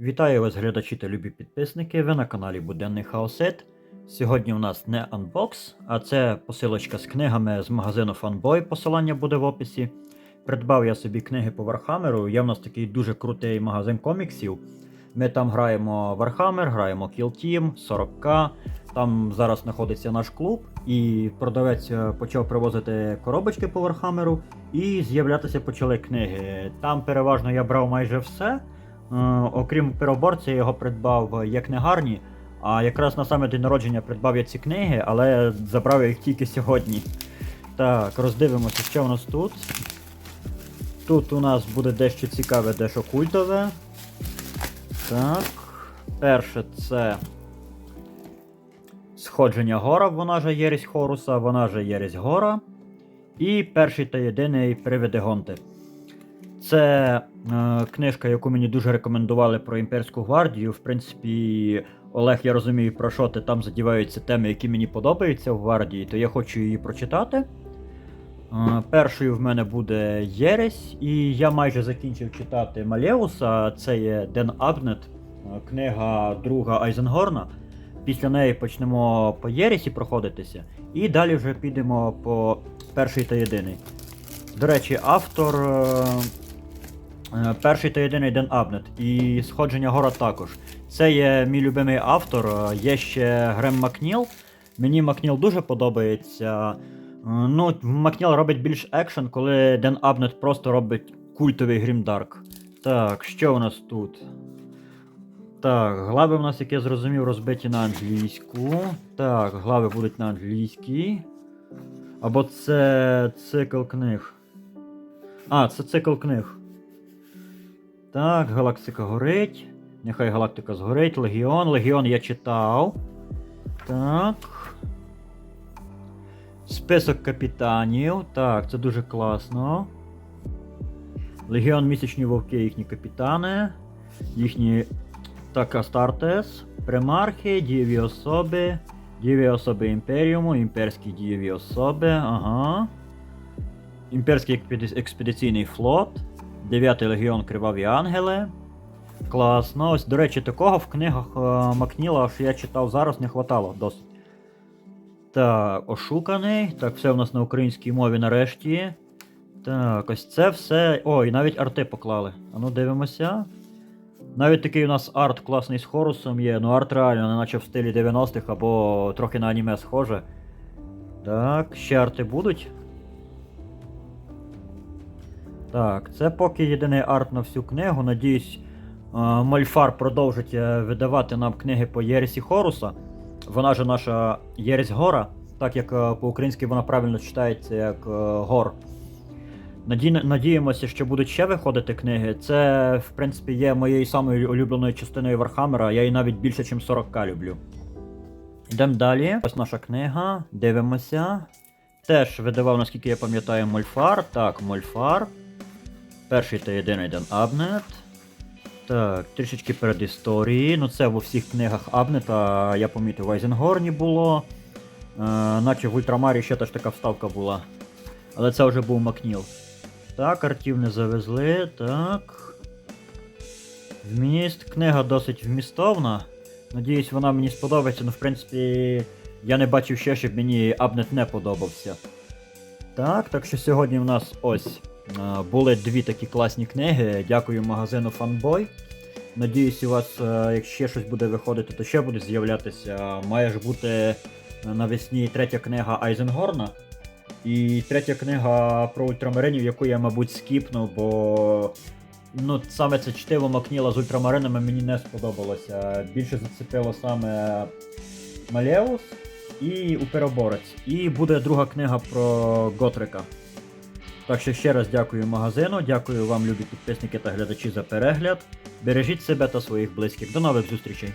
Вітаю вас, глядачі та любі підписники. Ви на каналі Буденний Хаосет. Сьогодні у нас не анбокс, а це посилочка з книгами з магазину Fanboy. Посилання буде в описі. Придбав я собі книги по Вархамеру. Є в нас такий дуже крутий магазин коміксів. Ми там граємо Warhammer, граємо Kill Team, 40к. Там зараз знаходиться наш клуб, і продавець е, почав привозити коробочки по Вархамеру, і з'являтися почали книги. Там переважно я брав майже все. Е, окрім переоборця, я його придбав є книгарні. А якраз на саме день народження придбав я ці книги, але забрав я їх тільки сьогодні. Так, роздивимося, що у нас тут. Тут у нас буде дещо цікаве, дещо культове. Так. Перше це Сходження гора, вона же Єрість Хоруса, вона же Єрість Гора. І перший та єдиний Привиди Гонти. Це е, книжка, яку мені дуже рекомендували про імперську гвардію. В принципі, Олег, я розумію, про що ти там задіваються теми, які мені подобаються в гвардії, то я хочу її прочитати. Е, першою в мене буде Єресь, і я майже закінчив читати Малеуса. Це є Ден Абнет, е, книга друга Айзенгорна. Після неї почнемо по Єресі проходитися, і далі вже підемо по перший та єдиний. До речі, автор е, перший та єдиний Ден Абнет і Сходження гора також. Це є мій любимий автор. е, Є ще Грем Макніл. Мені Макніл дуже подобається. Е, Ну, Макніл робить більш екшен, коли Ден Абнет просто робить культовий Грімдарк. Так, що у нас тут? Так, глави у нас, як я зрозумів, розбиті на англійську. Так, глави будуть на англійській. Або це цикл книг. А, це цикл книг. Так, галактика горить. Нехай галактика згорить. Легіон. Легіон я читав. Так. Список капітанів. Так, це дуже класно. Легіон місячні вовки, їхні капітани. Їхні. Так, Астартес. Примархи, дієві особи. Дієві особи Імперіуму, імперські дієві особи, ага. Імперський експедиційний флот. 9 легіон Криваві Ангели. Класно. Ось, до речі, такого в книгах е, Макніла, що я читав зараз, не хватало досить. Так, ошуканий. Так, все у нас на українській мові нарешті. Так, ось це все. О, і навіть арти поклали. А ну дивимося. Навіть такий у нас арт класний з хорусом є, ну арт реально, наче в стилі 90-х або трохи на аніме схоже. Так, ще арти будуть. Так, це поки єдиний арт на всю книгу. Надіюсь, е, Мольфар продовжить е, видавати нам книги по Єресі Хоруса. Вона же наша Єресь Гора, так як е, по-українськи вона правильно читається як Гор. Наді... Надіємося, що будуть ще виходити книги. Це, в принципі, є моєю самою улюбленою частиною Вархаммера. Я її навіть більше, ніж 40к люблю. Йдемо далі. Ось наша книга. Дивимося. Теж видавав, наскільки я пам'ятаю, Мольфар. Так, Мольфар. Перший та єдиний Ден Абнет. Так, трішечки перед історії. Ну це в усіх книгах Абнета, я помітив, в Айзенгорні було. Е, наче в Ультрамарі ще теж така вставка була. Але це вже був Макніл. Так, артів не завезли, так. Вміст. Книга досить вмістовна. Надіюсь, вона мені сподобається, ну в принципі, я не бачив ще, щоб мені Абнет не подобався. Так, так що сьогодні в нас ось були дві такі класні книги. Дякую магазину Fanboy. Надіюсь, у вас, е, якщо ще щось буде виходити, то ще буде з'являтися. Має ж бути навесні третя книга Айзенгорна. І третя книга про ультрамаринів, яку я, мабуть, скіпну, бо ну, саме це чтиво Макніла з ультрамаринами мені не сподобалося. Більше зацепило саме Малеус і Упероборець. І буде друга книга про Готрика. Так що ще раз дякую магазину, дякую вам, любі підписники та глядачі, за перегляд. Бережіть себе та своїх близьких. До нових зустрічей!